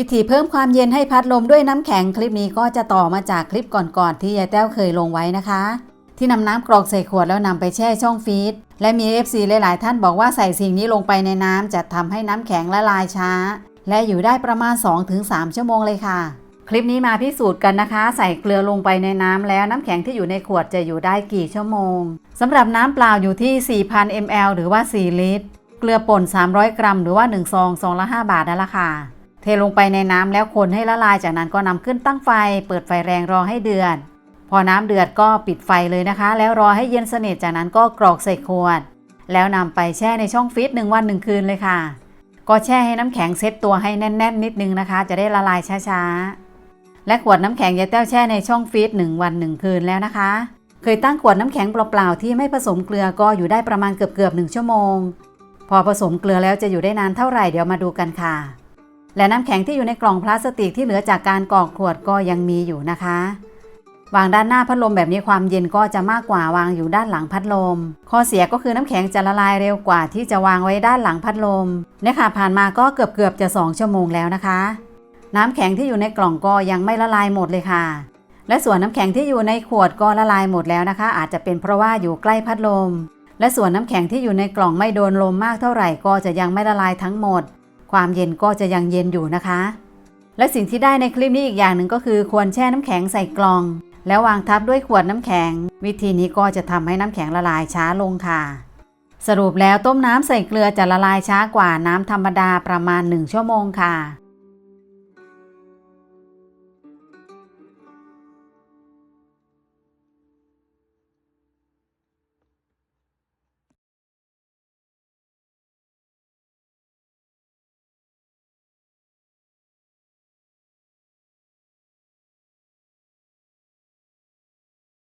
วิธีเพิ่มความเย็นให้พัดลมด้วยน้ำแข็งคลิปนี้ก็จะต่อมาจากคลิปก่อนๆที่ยายแต้วเคยลงไว้นะคะ ที่นำน้ำกรอกใส่ขวดแล้วนำไปแช่ช่องฟรีซและมี FC หลายๆ ท่านบอกว่าใส่สิ่งนี้ลงไปในน้ำจะทำให้น้ำแข็งละลายช้า และอยู่ได้ประมาณ 2-3 ชั่วโมงเลยค่ะ คลิปนี้มาพิสูจน์กันนะคะ ใส่เกลือลงไปในน้ำแล้วน้ำแข็งที่อยู่ในขวดจะอยู่ได้กี่ชั่วโมงสำหรับน้ำเปล่าอยู่ที่ 4,000 ml หรือว่า 4 ลิตร เกลือป่น 300 กรัม หรือว่า1ซองซองละ 5 บาทนั่นแหละค่ะ ทลงไปในน้ำแล้วคนให้ละลายจากนั้นก็นำขึ้นตั้งไฟ เปิดไฟแรงรอให้เดือด พอน้ำเดือดก็ปิดไฟเลยนะคะ แล้วรอให้เย็นสนิทจากนั้นก็กรอกใส่ขวด แล้วนำไปแช่ในช่องฟรีซหนึ่งวันหนึ่งคืนเลยค่ะ ก็แช่ให้น้ำแข็งเซ็ตตัวให้แน่น ๆ นิดนึงนะคะ จะได้ละลายช้าๆ และขวดน้ำแข็งยายแต้วแช่ในช่องฟรีซหนึ่งวันหนึ่งคืนแล้วนะคะ เคยตั้งขวดน้ำแข็งเปล่าๆที่ไม่ผสมเกลือก็อยู่ได้ประมาณเกือบๆหนึ่งชั่วโมง พอผสมเกลือแล้วจะอยู่ได้นานเท่าไหร่เดี๋ยวมาดูกันค่ะ และน้ำแข็งที่อยู่ในกล่องพลาสติกที่เหลือจากการกรอกขวดก็ยังมีอยู่นะคะ วางด้านหน้าพัดลมแบบนี้ความเย็นก็จะมากกว่าวางอยู่ด้านหลังพัดลม ข้อเสียก็คือน้ำแข็งจะละลายเร็วกว่าที่จะวางไว้ด้านหลังพัดลมเนี่ยค่ะผ่านมาก็เกือบเกือบจะ 2 ชั่วโมงแล้วนะคะ น้ำแข็งที่อยู่ในกล่องก็ยังไม่ละลายหมดเลยค่ะ และส่วนน้ำแข็งที่อยู่ในขวดก็ละลายหมดแล้วนะคะ อาจจะเป็นเพราะว่าอยู่ใกล้พัดลมและส่วนน้ำแข็งที่อยู่ในกล่องไม่โดนลมมากเท่าไหร่ก็จะยังไม่ละลายทั้งหมด ความเย็นก็จะยังเย็นอยู่นะคะ และสิ่งที่ได้ในคลิปนี้อีกอย่างหนึ่งก็คือควรแช่น้ำแข็งใส่กล่อง แล้ววางทับด้วยขวดน้ำแข็ง วิธีนี้ก็จะทำให้น้ำแข็งละลายช้าลงค่ะ สรุปแล้วต้มน้ำใส่เกลือจะละลายช้ากว่าน้ำธรรมดาประมาณ 1 ชั่วโมงค่ะ